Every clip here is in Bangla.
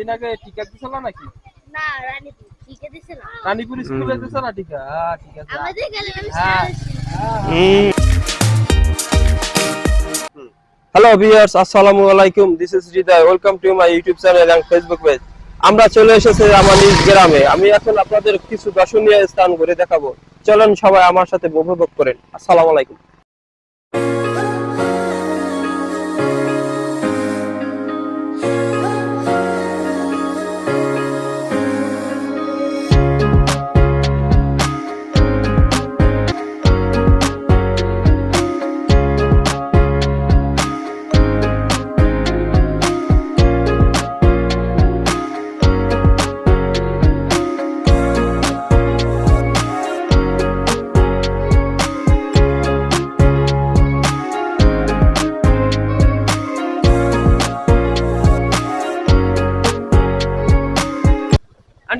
দিন আগে টিকা দিছিল নাকি? না রানীপুর ঠিক দিছে রানীপুর স্কুলে দিছ না টিকা? ঠিক আছে। আমাদের গেলে আমি হ্যাঁ। হ্যালো ভিউয়ার্স আসসালামু আলাইকুম। This is Hridoy welcome to my YouTube channel and Facebook page আমরা চলে এসেছি আমার নিজ গ্রামে। আমি এখন আপনাদের কিছু দর্শনীয় স্থান ঘুরে দেখাবো। চলুন সবাই আমার সাথে উপভোগ করেন। আসসালামু আলাইকুম।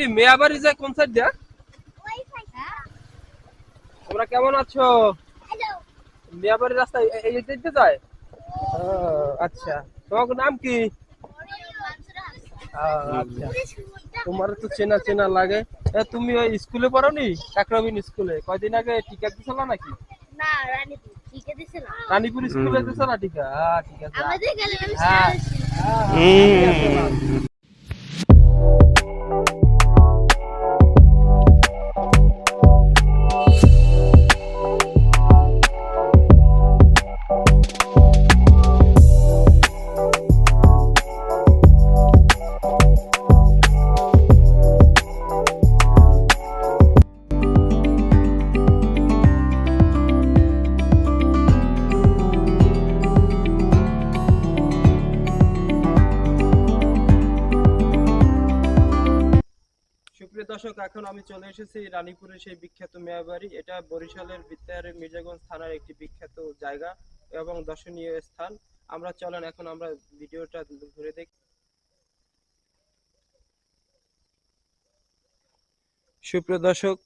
আন্টি মেয়াবাড়ি যায় কোন সাইড দিয়া? তোমরা কেমন আছো? মেয়াবাড়ি রাস্তা এই- দিকে যায় আচ্ছা। তোমার নাম কি? আচ্ছা। তোমার তো চেনা চেনা লাগে। তুমি ওই স্কুলে পড়ো নি কাকরাবিন স্কুলে। কয়দিন আগে টিকা দিছিল নাকি? না রানীপুর। স্কুলে দিছ না টিকা ঠিক আছে। দর্শক এখন আমি চলে এসেছি রানীপুরের সেই বিখ্যাত মেয়াবাড়ি। এটা বরিশালের বিদ্যারের মির্জাগঞ্জ থানার একটি বিখ্যাত জায়গা এবং দর্শনীয় স্থান। আমরা চলেন, এখন আমরা ভিডিওটা ঘুরে দেখি। সুপ্রিয় দর্শক,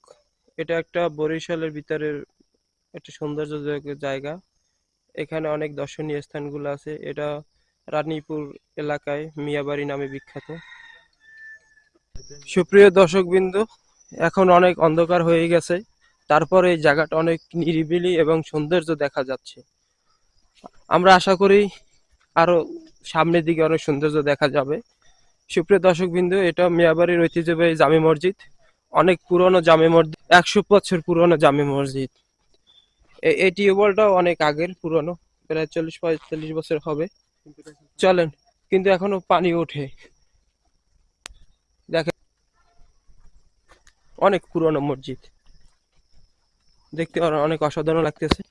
এটা একটা বরিশালের ভিতরের একটা সৌন্দর্য জায়গা। এখানে অনেক দর্শনীয় স্থানগুলো আছে। এটা রানীপুর এলাকায় মিয়াবাড়ি নামে বিখ্যাত। সুপ্রিয় দর্শক বিন্দু এখন অনেক অন্ধকার হয়ে গেছে। তারপরে এই জায়গাটা অনেক নিরিবিলি এবং সৌন্দর্য দেখা যাচ্ছে। আমরা আশা করি আরও সামনের দিকে অনেক সৌন্দর্য দেখা যাবে। সুপ্রিয় দর্শক বিন্দু এটা মিয়াবাড়ির ঐতিহ্যবাহী জামে মসজিদ। অনেক পুরনো জামে মসজিদ, একশো বছর পুরনো জামে মসজিদ। এই টিউবওয়েলটাও অনেক আগের, পুরনো, প্রায় চল্লিশ পঁয়তাল্লিশ বছর হবে। চলেন, কিন্তু এখনও পানি ওঠে। অনেক পুরনো মসজিদ। দেখতে অনেক অসাধারণ লাগতেছে।